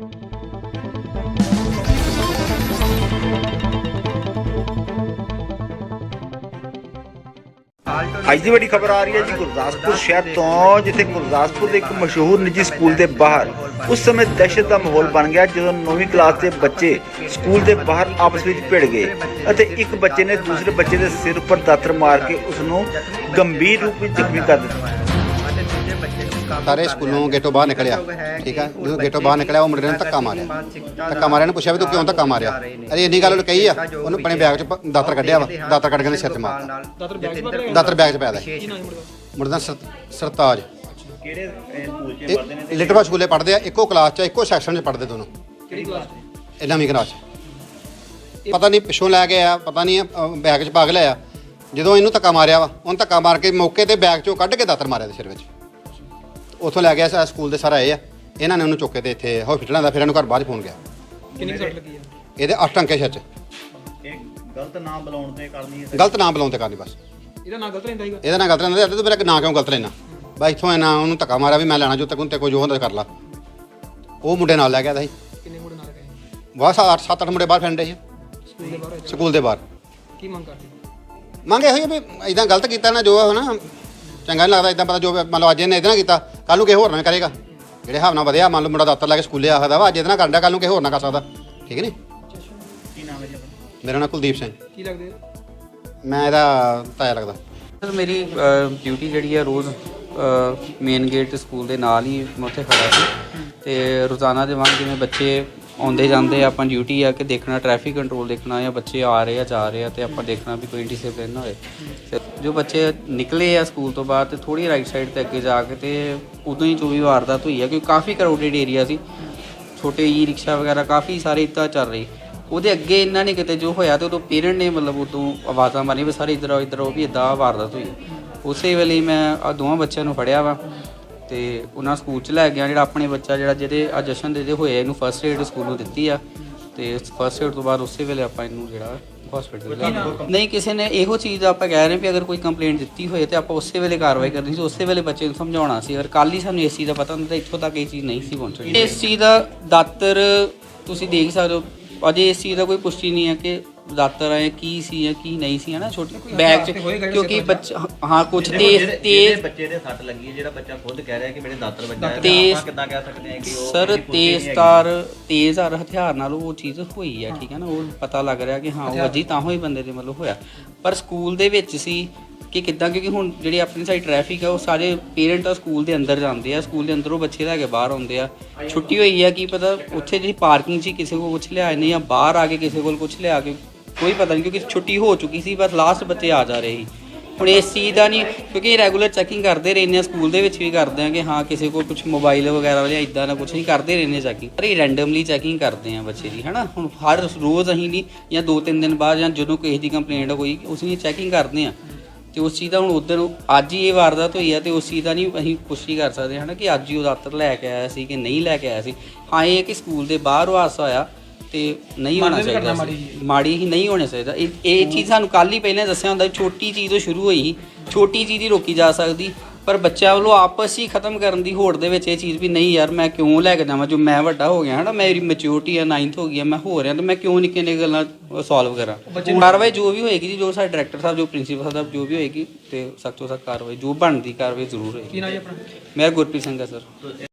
ਅੱਜ ਦੀ ਵੱਡੀ ਖਬਰ ਆ ਰਹੀ ਹੈ ਜੀ ਗੁਰਦਾਸਪੁਰ ਸ਼ਹਿਰ ਤੋਂ, ਜਿੱਥੇ ਗੁਰਦਾਸਪੁਰ ਦੇ ਇੱਕ ਮਸ਼ਹੂਰ ਨਿੱਜੀ ਸਕੂਲ ਦੇ ਬਾਹਰ ਉਸ ਸਮੇਂ ਦਹਿਸ਼ਤ ਦਾ ਮਾਹੌਲ ਬਣ ਗਿਆ, ਜਦੋਂ 9ਵੀਂ ਕਲਾਸ ਦੇ ਬੱਚੇ ਸਕੂਲ ਦੇ ਬਾਹਰ ਆਪਸ ਵਿੱਚ ਭਿੜ ਗਏ ਅਤੇ ਇੱਕ ਬੱਚੇ ਨੇ ਦੂਸਰੇ ਬੱਚੇ ਦੇ ਸਿਰ ਉੱਪਰ ਦਾਤਰ ਮਾਰ ਕੇ ਉਸ ਨੂੰ ਗੰਭੀਰ ਰੂਪ ਵਿੱਚ ਜ਼ਖਮੀ ਕਰ ਦਿੱਤਾ। ਸਾਰੇ ਸਕੂਲੋਂ ਗੇਟੋਂ ਬਾਹਰ ਨਿਕਲਿਆ। ਠੀਕ ਆ? ਜਦੋਂ ਗੇਟੋਂ ਬਾਹਰ ਨਿਕਲਿਆ ਉਹ ਮੁੰਡੇ ਨੇ ਧੱਕਾ ਮਾਰਿਆ। ਧੱਕਾ ਮਾਰਿਆ ਨੇ ਪੁੱਛਿਆ ਵੀ ਤੂੰ ਕਿਉਂ ਧੱਕਾ ਮਾਰਿਆ? ਅਰੇ ਇੰਨੀ ਗੱਲ ਉਹਨੇ ਕਹੀ ਆ ਉਹਨੂੰ ਆਪਣੇ ਬੈਗ 'ਚ ਪ- ਦਾਤਰ ਕੱਢਿਆ ਵਾ ਦਾਤਰ ਕੱਢ ਕੇ ਸਿਰ 'ਚ ਮਾਰਤਾ ਦਾਤਰ ਬੈਗ ਚ ਬਦਲ ਦਾਤਰ ਬੈਗ 'ਚ ਪਿਆ ਦਾ ਕੀ ਨਾਮ ਮੁੰਡਾ? ਦਾ ਸਰ- ਸਰਤਾਜ। ਕਿਹੜੇ ਸਕੂਲ 'ਚ ਇਹ ਲਿਟਵਾ ਸਕੂਲੇ ਪੜ੍ਹਦੇ ਆ ਇੱਕੋ ਕਲਾਸ 'ਚ ਇੱਕੋ ਸੈਕਸ਼ਨ 'ਚ ਪੜ੍ਹਦੇ ਦੋਨੋਂ। ਕਿਹੜੀ ਕਲਾਸ ਚ? ਇਹ ਨਵੀਂ ਕਲਾਸ 'ਚ। ਪਤਾ ਨਹੀਂ ਪਿੱਛੋਂ ਲੈ ਕੇ ਆ ਪਤਾ ਨਹੀਂ ਅ, ਬੈਗ 'ਚ ਪਾਗ ਲਿਆ ਜਦੋਂ ਇਹਨੂੰ ਧੱਕਾ ਮਾਰਿਆ ਵਾ ਉਹਨੂੰ ਧੱਕਾ ਮਾਰ ਕੇ ਮੌਕੇ ਤੇ ਬੈਗ 'ਚੋਂ ਕੱਢ ਕੇ ਦਾਤਰ ਮਾਰਿਆ ਦੇ ਸਿਰ ਵਿੱਚ। ਉੱਥੋਂ ਲੈ ਗਿਆ ਸਾ ਸਕੂਲ ਦੇ ਸਰ ਆਏ ਆ। ਇਹਨਾਂ ਨੇ ਉਹਨੂੰ ਚੁੱਕ ਕੇ ਤੇ ਇੱਥੇ ਹਸਪੀਟਲਾਂ ਦਾ ਫਿਰ ਇਹਨੂੰ ਘਰ ਬਾਅਦ 'ਚ ਫੋਨ ਗਿਆ। ਕਿੰਨੀ ਸੱਟ ਲੱਗੀ ਆ? ਇਹਦੇ ਅੱਠ ਅੰਕੇ ਸਿਰ 'ਚ ਇਹ ਗਲਤ ਨਾਮ ਬੁਲਾਉਣ ਤੇ ਕਰਨੀ ਹੈ ਗਲਤ ਨਾਮ ਬੁਲਾਉਣ ਤੇ ਕਰਨੀ ਬਸ। ਇਹਦਾ ਨਾਂ ਗਲਤ ਰਹਿੰਦਾ ਸੀਗਾ? ਇਹਦਾ ਨਾਂ ਗਲਤ ਰਹਿੰਦਾ ਤੇ ਮੇਰਾ ਨਾਂ ਕਿਉਂ ਗਲਤ ਲੈਣਾ ਬਸ ਇੱਥੋਂ ਇਹਨਾਂ ਉਹਨੂੰ ਧੱਕਾ ਮਾਰਿਆ ਵੀ ਮੈਂ ਲੈਣਾ ਜੋ ਤੱਕ ਤੇ ਕੋਈ ਜੋ ਹੁੰਦਾ ਕਰ ਲਾ। ਉਹ ਮੁੰਡੇ ਨਾਲ ਲੈ ਗਿਆ ਤਾਂ ਸੀ। ਕਿੰਨੇ ਮੁੰਡੇ ਨਾਲ ਗਏ? ਬਸ ਅੱਠ ਸੱਤ ਅੱਠ ਮੁੰਡੇ ਬਾਹਰ ਫਿਰਦੇ ਸੀ। ਸਕੂਲ ਦੇ ਬਾਹਰ ਸਕੂਲ ਦੇ ਬਾਹਰ। ਕੀ ਮੰਗ ਕਰਦੇ? ਮੰਗ ਇਹੋ ਹੀ ਵੀ ਇਦਾਂ ਗਲਤ ਕੀਤਾ ਨਾ ਜੋ ਹੈ ਨਾ ਚੰਗਾ ਨਹੀਂ ਲੱਗਦਾ ਇਦਾਂ ਪਤਾ ਜੋ ਮੰਨ ਲਓ ਅੱਜ ਇਹਨੇ ਇਦਾਂ ਕੀਤਾ ਕੱਲ ਨੂੰ ਕਿਸੇ ਹੋਰ ਨਾਲ ਕਰੇਗਾ। ਜਿਹੜੇ ਹਿਸਾਬ ਨਾਲ ਵਧਿਆ ਮੰਨ ਲਓ ਮੁੰਡਾ ਦਫ਼ਤਰ ਲੈ ਕੇ ਸਕੂਲੇ ਆਖਦਾ ਵਾ ਅੱਜ ਇਹਦੇ ਨਾਲ ਕਰਦਾ ਕੱਲ ਨੂੰ ਕਿਸੇ ਹੋਰ ਨਾਲ ਕਰ ਸਕਦਾ। ਠੀਕ ਨਹੀਂ ਕੀ ਨਾਮ ਹੈ ਜੀ ਆਪਣਾ? ਮੇਰਾ ਨਾਮ ਕੁਲਦੀਪ ਸਿੰਘ। ਕੀ ਲੱਗਦੇ ਮੈਂ ਇਹਦਾ ਤਾਇਆ ਲੱਗਦਾ। ਸਰ ਮੇਰੀ ਡਿਊਟੀ ਜਿਹੜੀ ਹੈ ਰੋਜ਼ ਮੇਨ ਗੇਟ ਸਕੂਲ ਦੇ ਨਾਲ ਹੀ ਮੈਂ ਉੱਥੇ ਖੜਾ ਸੀ। ਤੇ ਰੋਜ਼ਾਨਾ ਦੇ ਵਾਂਗ ਜਿਵੇਂ ਬੱਚੇ ਆਉਂਦੇ ਜਾਂਦੇ ਆ, ਆਪਾਂ ਡਿਊਟੀ ਆ ਕਿ ਦੇਖਣਾ ਟ੍ਰੈਫਿਕ ਕੰਟਰੋਲ ਦੇਖਣਾ ਜਾਂ ਬੱਚੇ ਆ ਰਹੇ ਆ ਜਾ ਰਹੇ ਆ ਤੇ ਆਪਾਂ ਦੇਖਣਾ ਵੀ ਕੋਈ ਡਿਸਿਪਲਿਨ ਨਾ ਹੋਏ। ਜੋ ਬੱਚੇ ਨਿਕਲੇ ਆ ਸਕੂਲ ਤੋਂ ਬਾਅਦ ਤੇ ਥੋੜੀ ਰਾਈਟ ਸਾਈਡ ਤੇ ਅੱਗੇ ਜਾ ਕੇ ਤੇ ਉਦੋਂ ਹੀ 24 ਵਾਰਦਾਤ ਹੋਈ ਆ ਕਿਉਂਕਿ ਕਾਫੀ ਕਰਾਊਡਡ ਏਰੀਆ ਸੀ। ਛੋਟੇ ਈ ਰਿਕਸ਼ਾ ਵਗੈਰਾ ਕਾਫੀ ਸਾਰੇ ਇੱਦਾਂ ਚੱਲ ਰਹੀ। ਉਹਦੇ ਅੱਗੇ ਇਹਨਾਂ ਨੇ ਕਿਤੇ ਜੋ ਹੋਇਆ ਤੇ ਉਦੋਂ ਪੇਰੈਂਟ ਨੇ ਮਤਲਬ ਉਦੋਂ ਆਵਾਜ਼ਾਂ ਮਾਰੀਆਂ ਵੀ ਸਾਰੇ ਇੱਧਰ ਆਓ ਇੱਧਰ ਆਓ ਵੀ ਇਦਾਂ ਵਾਰਦਾਤ ਹੋਈ। ਉਸੇ ਵੇਲੇ ਮੈਂ ਆ ਦੋਵਾਂ ਬੱਚਿਆਂ ਨੂੰ ਫੜਿਆ ਵਾ। ਤੇ ਉਹਨਾਂ ਸਕੂਲ ਚ ਲੈ ਗਿਆ ਜਿਹੜਾ ਆਪਣੇ ਬੱਚਾ ਜਿਹੜਾ ਜਿਹਦੇ ਆ ਜਸ਼ਨ ਦੇ ਦੇ ਹੋਏ ਇਹਨੂੰ ਫਰਸਟ ਏਡ ਸਕੂਲ ਨੂੰ ਦਿੱਤੀ ਆ। ਤੇ ਫਰਸਟ ਏਡ ਤੋਂ ਬਾਅਦ ਉਸੇ ਵੇਲੇ ਆਪਾਂ ਇਹਨੂੰ ਜਿਹੜਾ ਹਸਪੀਟਲ ਨਹੀਂ ਕਿਸੇ ਨੇ ਇਹੋ ਚੀਜ਼ ਆਪਾਂ ਕਹਿ ਰਹੇ ਵੀ ਅਗਰ ਕੋਈ ਕੰਪਲੇਂਟ ਦਿੱਤੀ ਹੋਏ ਤੇ ਆਪਾਂ ਉਸੇ ਵੇਲੇ ਕਾਰਵਾਈ ਕਰਨੀ ਸੀ ਉਸੇ ਵੇਲੇ ਬੱਚੇ ਨੂੰ ਸਮਝਾਉਣਾ ਸੀ। ਅਗਰ ਕੱਲ ਹੀ ਸਾਨੂੰ ਇਸ ਚੀਜ਼ ਦਾ ਪਤਾ ਹੁੰਦਾ ਤਾਂ ਇੱਥੋਂ ਤੱਕ ਇਹ ਚੀਜ਼ ਨਹੀਂ ਸੀ ਪਹੁੰਚਣੀ। ਇਸ ਚੀਜ਼ ਦਾ ਦਾਤਰ ਤੁਸੀਂ ਦੇਖ ਸਕਦੇ ਹੋ ਅਜੇ ਇਸ ਚੀਜ਼ ਦਾ ਕੋਈ ਪੁਸ਼ਟੀ ਨਹੀਂ ਹੈ ਕਿ ਦਾਤਰ ਹੈ ਕੀ ਸੀ ਜਾਂ ਕੀ ਨਹੀਂ ਸੀ ਹੈ ਨਾ ਛੋਟੇ ਬੈਗ ਚ ਕਿਉਂਕਿ ਬੱਚਾ ਹਾਂ ਕੁਝ ਤੇਜ਼ ਤੇਜ਼ ਬੱਚੇ ਦੇ ਸੱਟ ਲੱਗੀ ਹੈ ਜਿਹੜਾ ਬੱਚਾ ਖੁਦ ਕਹਿ ਰਿਹਾ ਕਿ ਮੇਰੇ ਦਾਤਰ ਵੱਜਾ ਹੈ ਤੇਜ਼- ਆਪਾਂ ਕਿੱਦਾਂ ਕਹਿ ਸਕਦੇ ਹਾਂ ਕਿ ਉਹ ਸਰ ਤੇਜ਼। ਤਾਰ ਤੇਜ਼ ਹਰ ਹਥਿਆਰ ਨਾਲ ਉਹ ਚੀਜ਼ ਹੋਈ ਹੈ ਠੀਕ ਹੈ ਨਾ ਉਹ ਪਤਾ ਲੱਗ ਰਿਹਾ ਕਿ ਹਾਂ ਉਹ ਵੱਜੀ ਤਾਂ ਹੋਈ ਬੰਦੇ ਦੇ ਮਤਲਬ ਹੋਇਆ। ਪਰ ਸਕੂਲ ਦੇ ਵਿੱਚ ਸੀ ਕਿ ਕਿੱਦਾਂ, ਕਿਉਂਕਿ ਹੁਣ ਜਿਹੜੀ ਆਪਣੀ ਸਾਈਡ ਟ੍ਰੈਫਿਕ ਆ, ਉਹ ਸਾਰੇ ਪੇਰੈਂਟ ਆ ਸਕੂਲ ਦੇ ਅੰਦਰ ਜਾਂਦੇ ਆ ਸਕੂਲ ਦੇ ਅੰਦਰੋਂ ਬੱਚੇ ਲੈ ਕੇ ਬਾਹਰ ਆਉਂਦੇ ਆ। ਛੁੱਟੀ ਹੋਈ ਆ, ਕੀ ਪਤਾ ਉੱਥੇ ਜਿਹੜੀ ਪਾਰਕਿੰਗ 'ਚ ਕਿਸੇ ਕੋਲ ਕੁਝ ਲਿਆ ਨਹੀਂ ਜਾਂ ਬਾਹਰ ਆ ਕੇ ਕਿਸੇ ਕੋਲ ਕੁਝ ਲਿਆ ਕੇ, ਕੋਈ ਪਤਾ ਨਹੀਂ, ਕਿਉਂਕਿ ਛੁੱਟੀ ਹੋ ਚੁੱਕੀ ਸੀ, ਬਸ ਲਾਸਟ ਬੱਚੇ ਆ ਜਾ ਰਹੇ ਸੀ। ਹੁਣ ਇਸ ਚੀਜ਼ ਦਾ ਨਹੀਂ, ਕਿਉਂਕਿ ਰੈਗੂਲਰ ਚੈਕਿੰਗ ਕਰਦੇ ਰਹਿੰਦੇ ਆ ਸਕੂਲ ਦੇ ਵਿੱਚ ਵੀ ਕਰਦੇ ਆ ਕਿ ਹਾਂ, ਕਿਸੇ ਕੋਲ ਕੁਝ ਮੋਬਾਈਲ ਵਗੈਰਾ ਜਾਂ ਇਦਾਂ ਦਾ ਕੁਝ ਨਹੀਂ, ਕਰਦੇ ਰਹਿੰਦੇ ਚੈਕਿੰਗ ਪਰ ਇਹ ਰੈਂਡਮਲੀ ਚੈਕਿੰਗ ਕਰਦੇ ਆ ਬੱਚੇ ਦੀ, ਹਨਾ? ਹੁਣ ਹਰ ਰੋਜ਼ ਅਸੀਂ ਨਹੀਂ, ਜਾਂ ਦੋ ਤਿੰਨ ਦਿਨ ਬਾਅਦ ਜਾਂ ਜਦੋਂ ਕਿਸੇ ਦੀ ਕੰਪਲੇਂਟ ਹੋਈ, ਉਸ ਦੀ ਚੈਕਿੰਗ ਕਰਦੇ ਆ। ਤੇ ਉਸ ਚੀਜ਼ ਦਾ ਹੁਣ ਉਧਰ ਅੱਜ ਹੀ ਇਹ ਵਾਰਦਾਤ ਹੋਈ ਹੈ ਤੇ ਉਸ ਚੀਜ਼ ਦਾ ਨਹੀਂ ਅਸੀਂ ਪੁਸ਼ਟੀ ਕਰ ਸਕਦੇ ਹਨਾ ਕਿ ਅੱਜ ਹੀ ਉਹ ਦਾਤਰ ਲੈ ਕੇ ਆਇਆ ਸੀ ਕਿ ਨਹੀਂ ਲੈ ਕੇ ਆਇਆ ਸੀ। ਹਾਂ ਇਹ ਹੈ ਕਿ ਸਕੂਲ ਦੇ ਬਾਹਰ ਉਹ ਹਾਦਸਾ ਹੋਇਆ ਤੇ ਨਹੀਂ ਹੋਣਾ ਚਾਹੀਦਾ ਸੀ। ਮਾੜੀ ਹੀ ਨਹੀਂ ਹੋਣਾ ਚਾਹੀਦਾ। ਇਹ ਇਹ ਚੀਜ਼ ਸਾਨੂੰ ਕੱਲ ਹੀ ਪਹਿਲਾਂ ਦੱਸਿਆ ਹੁੰਦਾ ਵੀ ਛੋਟੀ ਚੀਜ਼ ਤੋਂ ਸ਼ੁਰੂ ਹੋਈ ਛੋਟੀ ਚੀਜ਼ ਹੀ ਰੋਕੀ ਜਾ ਸਕਦੀ। ਪਰ ਬੱਚਿਆਂ ਵੱਲੋਂ ਆਪਸ ਹੀ ਖਤਮ ਕਰਨ ਦੀ ਹੋੜ ਦੇ ਵਿੱਚ ਇਹ ਚੀਜ਼ ਵੀ ਨਹੀਂ ਯਾਰ ਮੈਂ ਕਿਉਂ ਲੈ ਕੇ ਜਾਵਾਂ? ਜੋ ਮੈਂ ਵੱਡਾ ਹੋ ਗਿਆ ਹਨਾ ਮੇਰੀ ਮੈਚੁਰਿਟੀ ਆ 9th ਹੋ ਗਈ ਆ ਮੈਂ ਹੋ ਰਿਹਾ ਤੇ ਮੈਂ ਕਿਉਂ ਨਿੱਕੇ ਨਿੱਕੇ ਗੱਲਾਂ ਸੋਲਵ ਕਰਾਂ? ਕਾਰਵਾਈ ਜੋ ਵੀ ਹੋਏਗੀ ਜੀ ਜੋ ਸਾਡੇ ਡਾਇਰੈਕਟਰ ਸਾਹਿਬ ਜੋ ਪ੍ਰਿੰਸੀਪਲ ਸਾਹਿਬ ਜੋ ਵੀ ਹੋਏਗੀ ਤੇ ਸਖਤ ਤੋਂ ਸਖਤ ਕਾਰਵਾਈ ਜੋ ਬਣਦੀ ਕਾਰਵਾਈ ਜ਼ਰੂਰ ਹੋਏਗੀ। ਕੀ ਨਾਮ ਜੀ ਆਪਣਾ? ਮੇਰਾ ਗੁਰਪ੍ਰੀਤ ਸਿੰਘ ਹੈ ਸਰ